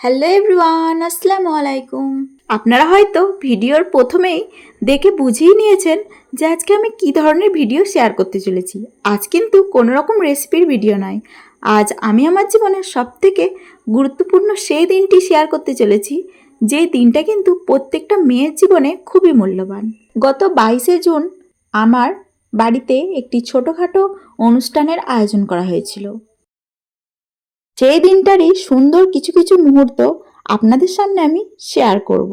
Hello everyone, আসসালামু আলাইকুম। আপনারা হয়তো ভিডিওর প্রথমেই দেখে বুঝেই নিয়েছেন যে আজকে আমি কী ধরনের ভিডিও শেয়ার করতে চলেছি। আজ কিন্তু কোনো রকম রেসিপির ভিডিও নয়। আজ আমি আমার জীবনের সবথেকে গুরুত্বপূর্ণ সেই দিনটি শেয়ার করতে চলেছি যে দিনটা কিন্তু প্রত্যেকটা মেয়ের জীবনে খুবই মূল্যবান। গত বাইশে জুন আমার বাড়িতে একটি ছোটোখাটো অনুষ্ঠানের আয়োজন করা হয়েছিল সেই দিনটারই সুন্দর কিছু কিছু মুহূর্ত আপনাদের সামনে আমি শেয়ার করব।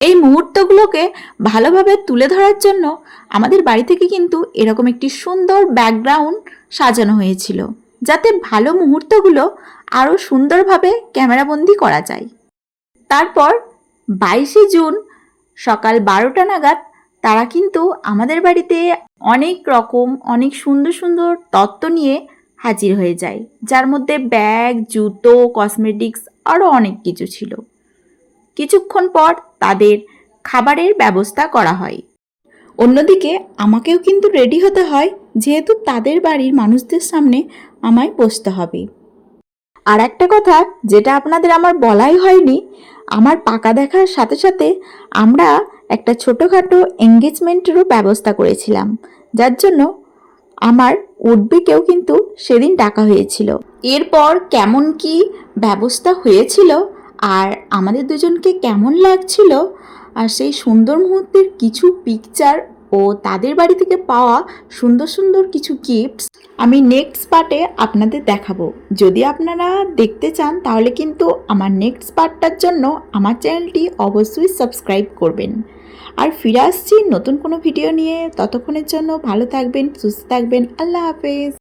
এই মুহূর্তগুলোকে ভালোভাবে তুলে ধরার জন্য আমাদের বাড়ি থেকে কিন্তু এরকম একটি সুন্দর ব্যাকগ্রাউন্ড সাজানো হয়েছিল, যাতে ভালো মুহূর্তগুলো আরও সুন্দরভাবে ক্যামেরাবন্দি করা যায় তারপর বাইশে জুন সকাল বারোটা নাগাদ তারা কিন্তু আমাদের বাড়িতে অনেক রকম, অনেক সুন্দর সুন্দর তত্ত্ব নিয়ে হাজির হয়ে যায়, যার মধ্যে ব্যাগ, জুতো কসমেটিক্স আরও অনেক কিছু ছিল। কিছুক্ষণ পর তাদের খাবারের ব্যবস্থা করা হয়। অন্যদিকে আমাকেও কিন্তু রেডি হতে হয়, যেহেতু তাদের বাড়ির মানুষদের সামনে আমায় বসতে হবে। আর একটা কথা, যেটা আপনাদের আমার বলাই হয়নি, আমার পাকা দেখার সাথে সাথে আমরা একটা ছোটোখাটো এঙ্গেজমেন্টেরও ব্যবস্থা করেছিলাম, যার জন্য আমার উডবিকেও কিন্তু সেদিন ডাকা হয়েছিল। এরপর কেমন কি ব্যবস্থা হয়েছিল আর আমাদের দুজনকে কেমন লাগছিল আর সেই সুন্দর মুহূর্তের কিছু পিকচার ও তাদের বাড়ি থেকে পাওয়া সুন্দর সুন্দর কিছু গিফটস আমি নেক্সট পার্টে আপনাদের দেখাবো। যদি আপনারা দেখতে চান, তাহলে কিন্তু আমার নেক্সট পার্টটার জন্য আমার চ্যানেলটি অবশ্যই সাবস্ক্রাইব করবেন। আর ফিরে আসছি নতুন কোনো ভিডিও নিয়ে। ততক্ষণের জন্য ভালো থাকবেন, সুস্থ থাকবেন। আল্লাহ হাফেজ।